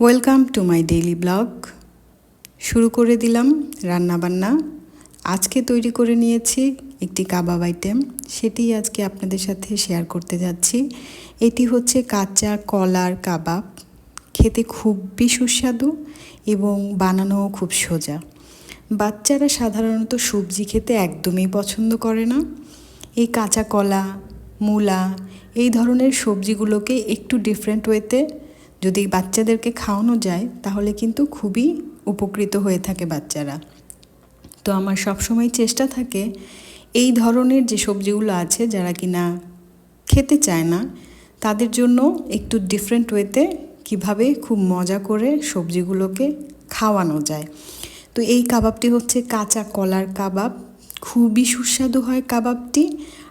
Welcome to my daily blog শুরু করে দিলাম রান্নাবান্না। আজকে তৈরি করে নিয়েছি একটি কাবাব আইটেম সেটি আজকে আপনাদের সাথে শেয়ার করতে যাচ্ছি। এটি হচ্ছে কাঁচা কলার কাবাব। খেতে খুবই সুস্বাদু এবং বানানোও খুব সোজা। বাচ্চারা সাধারণত সবজি খেতে একদমই পছন্দ করে না। এই কাঁচা কলা, মূলা, এই ধরনের সবজিগুলোকে একটু ডিফারেন্ট ওয়েতে যদি বাচ্চাদেরকে খাওয়ানো যায়, তাহলে কিন্তু খুবই উপকৃত হয়ে থাকে বাচ্চারা। তো আমার সবসময় চেষ্টা থাকে এই ধরনের যে সবজিগুলো আছে, যারা কিনা খেতে চায় না, তাদের জন্য একটু ডিফারেন্ট ওয়েতে কীভাবে খুব মজা করে সবজিগুলোকে খাওয়ানো যায়। তো এই কাবাবটি হচ্ছে কাঁচা কলার কাবাব। খুবই সুস্বাদু হয় কাবাবটি।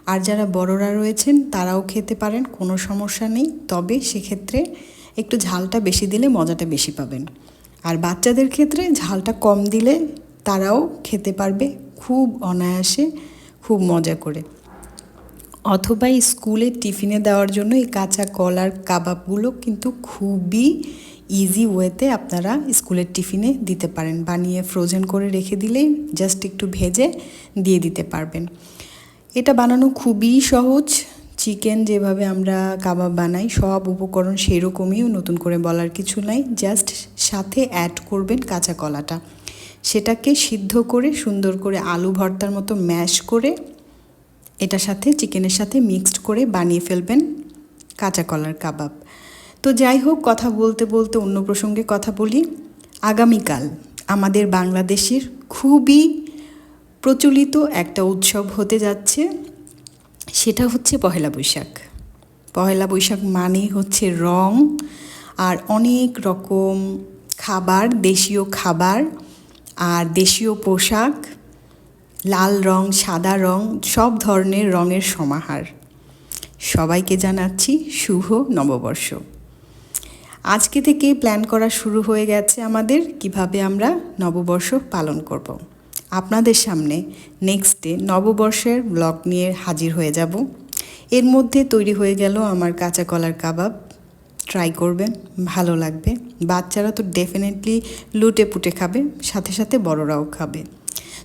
আর যারা বড়রা রয়েছেন, তারাও খেতে পারেন, কোনো সমস্যা নেই। তবে সেক্ষেত্রে একটু ঝালটা বেশি দিলে মজাটা বেশি পাবেন। আর বাচ্চাদের ক্ষেত্রে ঝালটা কম দিলে তারাও খেতে পারবে খুব অনায়াসে, খুব মজা করে। অথবা স্কুলে টিফিনে দেওয়ার জন্য এই কাঁচা কলার কাবাবগুলো কিন্তু খুবই ইজি ওয়েতে আপনারা স্কুলের টিফিনে দিতে পারেন। বানিয়ে ফ্রোজেন করে রেখে দিলেই জাস্ট একটু ভেজে দিয়ে দিতে পারবেন। এটা বানানো খুবই সহজ চিকেন যেভাবে আমরা কাবাব বানাই, সব উপকরণ সেরকমই, নতুন করে বলার কিছু নাই। জাস্ট সাথে অ্যাড করবেন কাঁচা কলাটা। সেটাকে সিদ্ধ করে, সুন্দর করে আলু ভর্তার মতো ম্যাশ করে, এটার সাথে চিকেনের সাথে মিক্সড করে বানিয়ে ফেলবেন কাঁচা কলার কাবাব। তো যাই হোক, কথা বলতে বলতে অন্য প্রসঙ্গে কথা বলি। আগামীকাল আমাদের বাংলাদেশের খুবই প্রচলিত একটা উৎসব হতে যাচ্ছে। সেটা হচ্ছে পহেলা বৈশাখ। পহেলা বৈশাখ মানে হচ্ছে রং আর অনেক রকম খাবার, দেশীয় খাবার আর দেশীয় পোশাক, লাল রং, সাদা রং, সব ধরনের রঙের সমাহার। সবাইকে জানাচ্ছি শুভ নববর্ষ। আজকে থেকে প্ল্যান করা শুরু হয়ে গেছে আমাদের কীভাবে আমরা নববর্ষ পালন করব। আপনাদের সামনে নেক্সট ডে নববর্ষের ব্লগ নিয়ে হাজির হয়ে যাব। এর মধ্যে তৈরি হয়ে গেল আমার কাঁচা কলার কাবাব। ট্রাই করবেন, ভালো লাগবে। বাচ্চারা তো ডেফিনেটলি লুটে পুটে খাবে, সাথে সাথে বড়রাও খাবে।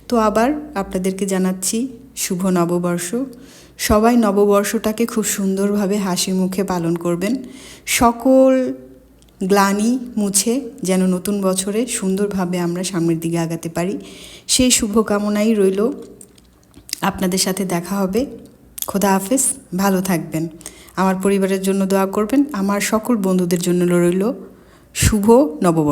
তো আবার আপনাদেরকে জানাচ্ছি, শুভ নববর্ষ। সবাই নববর্ষটাকে খুব সুন্দরভাবে হাসি মুখে পালন করবেন। সকল গ্লানি মুছে যেন নতুন বছরে সুন্দরভাবে আমরা সামনের দিকে আগাতে পারি। সেই শুভকামনাই রইল। আপনাদের সাথে দেখা হবে। খোদা হাফেজ। ভালো থাকবেন। আমার পরিবারের জন্য দোয়া করবেন। আমার সকল বন্ধুদের জন্য রইল শুভ নববর্ষ।